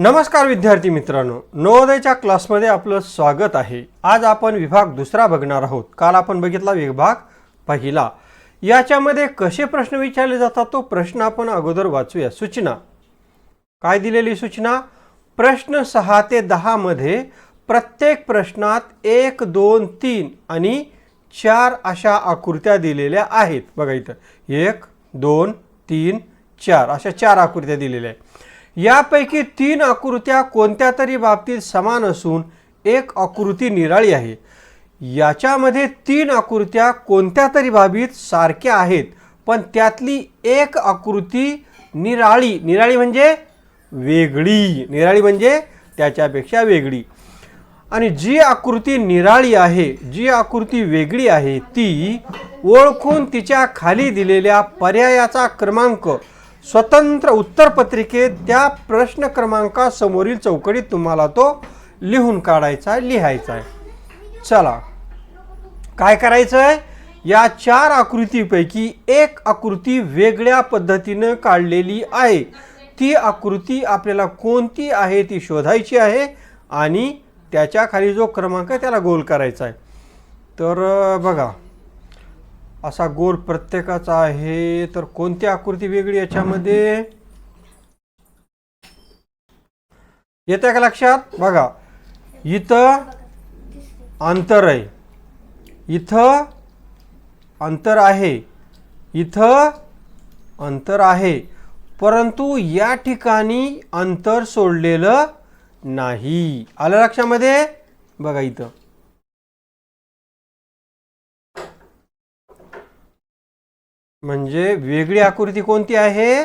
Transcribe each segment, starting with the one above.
नमस्कार विद्यार्थी मित्रांनो नवोदयच्या क्लासमध्ये आपलं स्वागत आहे. आज आपण विभाग दुसरा बघणार आहोत. काल आपण बघितला विभाग पहिला. याच्यामध्ये कसे प्रश्न विचारले जातात तो प्रश्न आपण अगोदर वाचूया. सूचना. काय दिलेली सूचना? प्रश्न सहा ते दहामध्ये प्रत्येक प्रश्नात एक दोन तीन आणि चार अशा आकृत्या दिलेल्या आहेत. बघा इथं. एक दोन तीन चार. अशा चार आकृत्या दिलेल्या आहेत. यापैकी तीन आकृत्या कोणत्या तरी बाबतीत समान असून एक आकृती निराळी आहे. याच्यामध्ये तीन आकृत्या कोणत्या तरी बाबीत सारख्या आहेत पण त्यातली एक आकृती निराळी निराळी म्हणजे वेगळी निराळी म्हणजे त्याच्यापेक्षा वेगळी. आणि जी आकृती निराळी आहे जी आकृती वेगळी आहे ती ओळखून तिच्या खाली दिलेल्या पर्यायाचा क्रमांक स्वतंत्र उत्तरपत्रिकेत त्या प्रश्न क्रमांकासमोरील चौकटीत तुम्हाला तो लिहून काढायचा आहे लिहायचा आहे. चला. काय करायचं आहे? या चार आकृतीपैकी एक आकृती वेगळ्या पद्धतीनं काढलेली आहे. ती आकृती आपल्याला कोणती आहे ती शोधायची आहे आणि त्याच्याखाली जो क्रमांक आहे त्याला गोल करायचा आहे. तर बघा. असा गोल प्रत्येकाचा आहे तर कोणती आकृती वेगळी याच्यामध्ये? येते का लक्षात? बघा. इथं अंतर आहे इथं अंतर आहे. इथं अंतर आहे. परंतु या ठिकाणी अंतर सोडलेलं नाही. आलं लक्षामध्ये? बघा इथं. म्हणजे वेगळी आकृती कोणती आहे?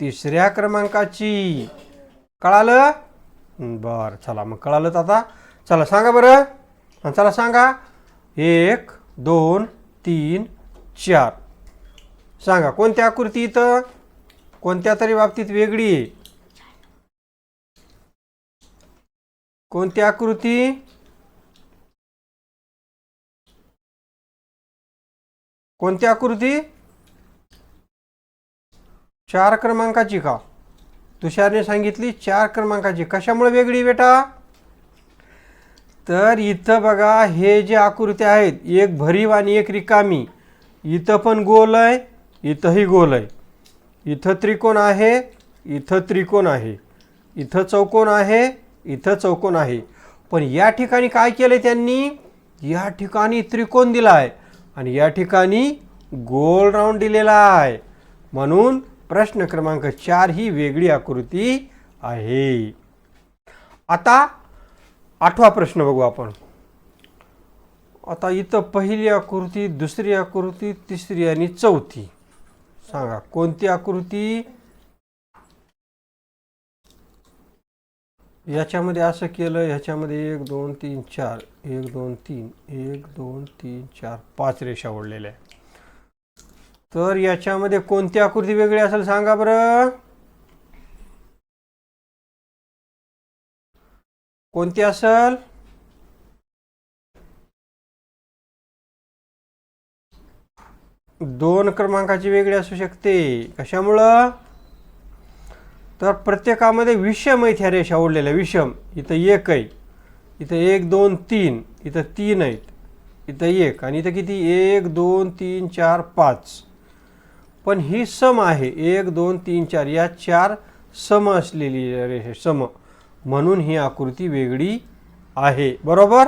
तिसऱ्या क्रमांकाची. कळालं? बरं चला मग कळालं आता. चला सांगा बरं. चला सांगा. एक दोन तीन चार. सांगा कोणत्या आकृती इथं? कोणत्या तरी बाबतीत वेगळी? आहे कोणती आकृती? कोणती आकृती? चार क्रमांकाची का? तुषारने सांगितली चार क्रमांकाची. कशामुळे वेगळी बेटा? तर इथं बघा हे जे आकृत्या आहेत एक भरीव आणि एक रिकामी. इथं पण गोल आहे इथंही गोल आहे. इथं त्रिकोण आहे इथं त्रिकोण आहे. इथं चौकोन आहे इथं चौकोन आहे. पण या ठिकाणी काय केलं त्यांनी? या ठिकाणी त्रिकोण दिला आहे आणि या ठिकाणी गोल राऊंड दिलेला आहे. म्हणून प्रश्न क्रमांक चार ही वेगळी आकृती आहे. आता आठवा प्रश्न बघू आपण. आता इथं पहिली आकृती दुसरी आकृती तिसरी आणि चौथी. सांगा कोणती आकृती? याच्यामध्ये असं केलं ह्याच्यामध्ये एक दोन तीन चार एक दोन तीन एक दोन तीन चार पाच रेषा ओढलेल्या आहे तर याच्यामध्ये कोणती आकृती वेगळी असेल सांगा बरं. कोणती असेल? दोन क्रमांकाची वेगळी असू शकते. कशामुळं? तर प्रत्येकामध्ये विषम आहेत ह्या रेषा ओढलेल्या विषम. इथं एक आहे. इथं एक दोन तीन. इथं तीन आहेत. इथं एक. आणि इथं किती? एक दोन तीन चार पाच. पण ही सम आहे. एक दोन तीन चार या चार सम असलेली सम. म्हणून ही आकृती वेगळी आहे. बरोबर?